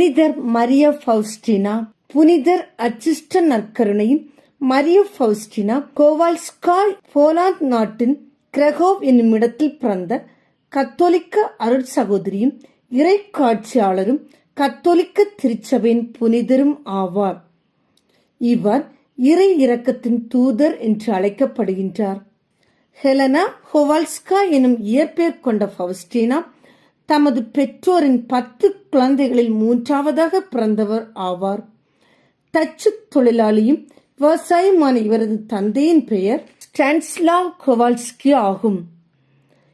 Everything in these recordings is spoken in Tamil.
புனிதர் மரிய ஃபவுஸ்டினா புனிதர் அச்சிஸ்ட நற்கருணையும் மரிய ஃபவுஸ்டினா கோவால்ஸ்காய் போலாந்து நாட்டின் கிரகோவ் என்னும் இடத்தில் பிறந்த கத்தோலிக்க அருட் சகோதரியும் இறை காட்சியாளரும் கத்தோலிக்க திருச்சபையின் புனிதரும் ஆவார். இவர் இறை இரக்கத்தின் தூதர் என்று அழைக்கப்படுகின்றார். ஹெலனா ஹோவால்ஸ்கா எனும் இயற்பெயர் கொண்ட ஃபவுஸ்டினா தமது பெற்றோரின் பத்து குழந்தைகளில் மூன்றாவதாக பிறந்தவர் ஆவார். தச்சு தொழிலாளியும் விவசாயமான இவரது தந்தையின் பெயர் ஸ்டான்ஸ்லாவ் கோவால்ஸ்கி ஆகும்.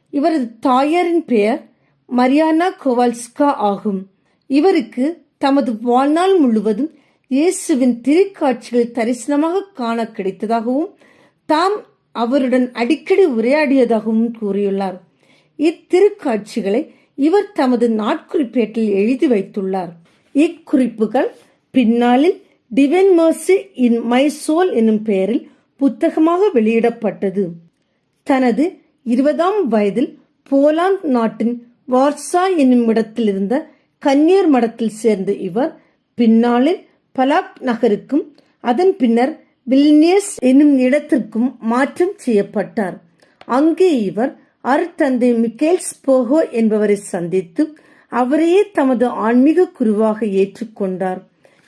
இவரது தாயாரின் பெயர் மரியானா கோவால்ஸ்கா ஆகும். இவருக்கு தமது வாழ்நாள் முழுவதும் இயேசுவின் திருக்காட்சிகள் தரிசனமாக காண கிடைத்ததாகவும் தாம் அவருடன் அடிக்கடி உரையாடியதாகவும் கூறியுள்ளார். இத்திருக்காட்சிகளை இவர் தமது நாட்குறிப்பேட்டில் எழுதி வைத்துள்ளார். இக்குறிப்புகள் பின்னாளில் Divine Mercy in My Soul என்னும் பெயரில் புத்தகமாக வெளியிடப்பட்டது. தனது இருபதாம் வயதில் போலாந்து நாட்டின் வார்சா என்னும் இடத்தில் இருந்த கன்னியர் மடத்தில் சேர்ந்த இவர் பின்னாளில் பலாக் நகருக்கும் அதன் பின்னர் வில்னியஸ் என்னும் இடத்திற்கும் மாற்றம் செய்யப்பட்டார். அங்கே இவர் அருத்தந்தை மிக்கேல்ஸ் போகோ என்பவரை சந்தித்து அவரையே தமது ஆன்மீக குருவாக ஏற்றுக்கொண்டார்.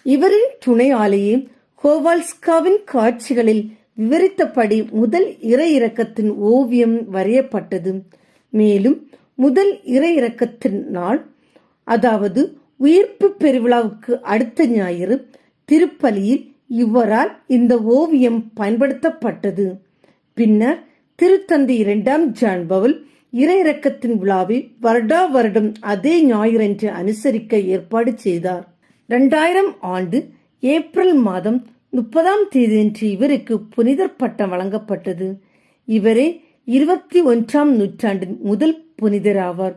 இவரின் துணையாலேயே கோவால்ஸ்காவின் காட்சிகளில் விவரித்தபடி முதல் இறை இறக்கத்தின் ஓவியம் வரையப்பட்டது. மேலும் முதல் இறை இறக்கத்தின் நாள் அதாவது உயிர்ப்பு பெருவிழாவுக்கு அடுத்த ஞாயிறு திருப்பலியில் இவரால் இந்த ஓவியம் பயன்படுத்தப்பட்டது. பின்னர் திருத்தந்தை இரண்டாம் ஜான் பவுல் இறையிறக்கத்தின் விழாவை வருடா வருடம் அதே ஞாயிறன்று அனுசரிக்க ஏற்பாடு செய்தார். இரண்டாயிரம் ஆண்டு ஏப்ரல் மாதம் முப்பதாம் தேதியன்று இவருக்கு புனிதர் பட்டம் வழங்கப்பட்டது. இவரே இருபத்தி ஒன்றாம் நூற்றாண்டின் முதல் புனிதராவார்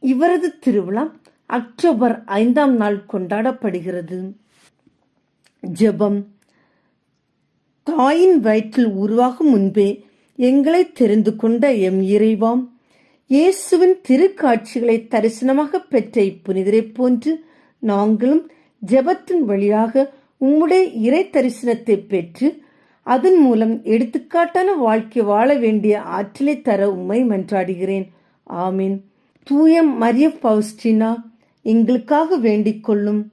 இவரது திருவிழா அக்டோபர் ஐந்தாம் நாள் கொண்டாடப்படுகிறது. ஜெபம் தாயின் வயிற்றில் உருவாகும் முன்பே எங்களை தெரிந்து கொண்ட எம் இறைவாம் இயேசுவின் திருக்காட்சிகளை தரிசனமாக பெற்ற இப்புனிதரைப் போன்று நாங்களும் ஜெபத்தின் வழியாக உம்முடைய இறை தரிசனத்தை பெற்று அதன் மூலம் எடுத்துக்காட்டான வாழ்க்கை வாழ வேண்டிய ஆற்றலை தர உம்மை மன்றாடுகிறேன். ஆமீன். தூயம் மரிய பவுஸ்டினா எங்களுக்காக வேண்டிக் கொள்ளும்